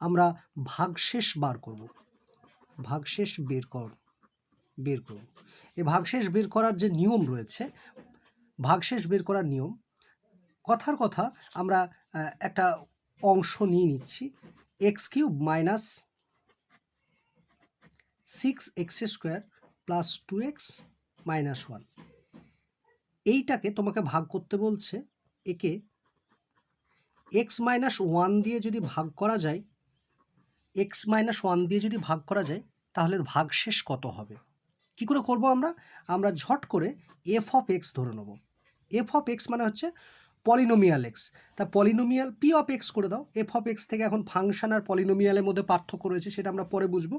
আমরা ভাগশেষ বার করব। ভাগশেষ বের কর, বের করব। এই ভাগশেষ বের করার যে নিয়ম রয়েছে, ভাগশেষ বের করার নিয়ম, কথার কথা আমরা একটা অংশ নিয়ে নিচ্ছি। X cube minus six x square plus two x minus one. এইটাকে তোমাকে ভাগ করতে বলছে একে। এক্স মাইনাস ওয়ান দিয়ে যদি ভাগ করা যায় এক্স মাইনাস ওয়ান দিয়ে যদি ভাগ করা যায়, তাহলে ভাগশেষ কত হবে? কি করে করব আমরা? আমরা ঝট করে এফ অফ এক্স ধরে নেব। এফ অফ এক্স মানে হচ্ছে পলিনোমিয়াল এক্স তা পলিনোমিয়াল পি অফ এক্স করে দাও। এফ অফ এক্স থেকে এখন ফাংশন আর পলিনোমিয়ালের মধ্যে পার্থক্য রয়েছে, সেটা আমরা পরে বুঝব।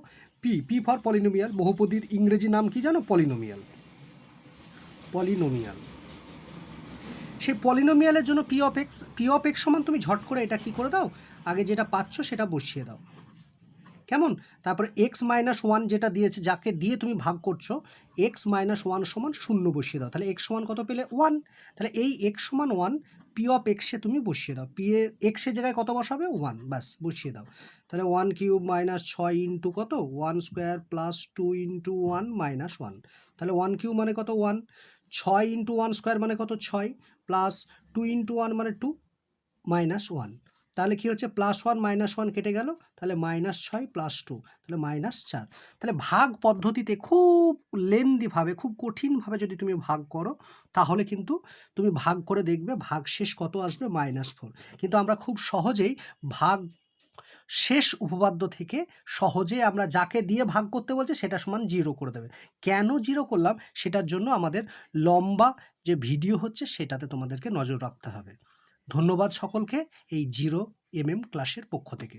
পি পি ফর পলিনোমিয়াল বহুপদীর ইংরেজি নাম কি জানো? পলিনোমিয়াল পলিনোমিয়াল সেই পলিনোমিয়ালের জন্য p of x p of x সমান তুমি ঝট করে এটা কি করে দাও? আগে যেটা পাচ্ছ সেটা বসিয়ে দাও। কেমন? তারপরে এক্স মাইনাস ওয়ান যেটা দিয়েছে, যাকে দিয়ে তুমি ভাগ করছ এক্স মাইনাস ওয়ান সমান শূন্য বসিয়ে দাও। তাহলে এক্স সমান কত পেলে? ওয়ান তাহলে এই এক্স সমান ওয়ান পি অফ এক্সে তুমি বসিয়ে দাও। পি এ এক্সের জায়গায় কত বসাবে? ওয়ান ব্যাস, বসিয়ে দাও। তাহলে ওয়ান কিউব মাইনাস ছয় ইন্টু কত? One square plus two into one minus one তাহলে ওয়ান কিউব মানে কত? ওয়ান ছয় ইন্টু ওয়ান স্কোয়ার মানে কত? ছয়। প্লাস টু ইন্টু ওয়ান মানে টু মাইনাস ওয়ান তাহলে কি হচ্ছে? প্লাস ওয়ান মাইনাস ওয়ান কেটে গেল। তাহলে মাইনাস ছয় প্লাস টু তাহলে মাইনাস চার। তাহলে ভাগ পদ্ধতিতে খুব লেন্দিভাবে খুব কঠিনভাবে যদি তুমি ভাগ করো, তাহলে কিন্তু তুমি ভাগ করে দেখবে ভাগ শেষ কত আসবে? মাইনাস ফোর কিন্তু আমরা খুব সহজেই ভাগ শেষ উপপাদ্য থেকে সহজে আমরা যাকে দিয়ে ভাগ করতে বলছে, সেটা সমান জিরো করে দেবে। কেন জিরো করলাম? সেটার জন্য আমাদের লম্বা যে ভিডিও হচ্ছে, সেটাতে তোমাদেরকে নজর রাখতে হবে। ধন্যবাদ সকলকে এই জিরো এম এম ক্লাসের পক্ষ থেকে।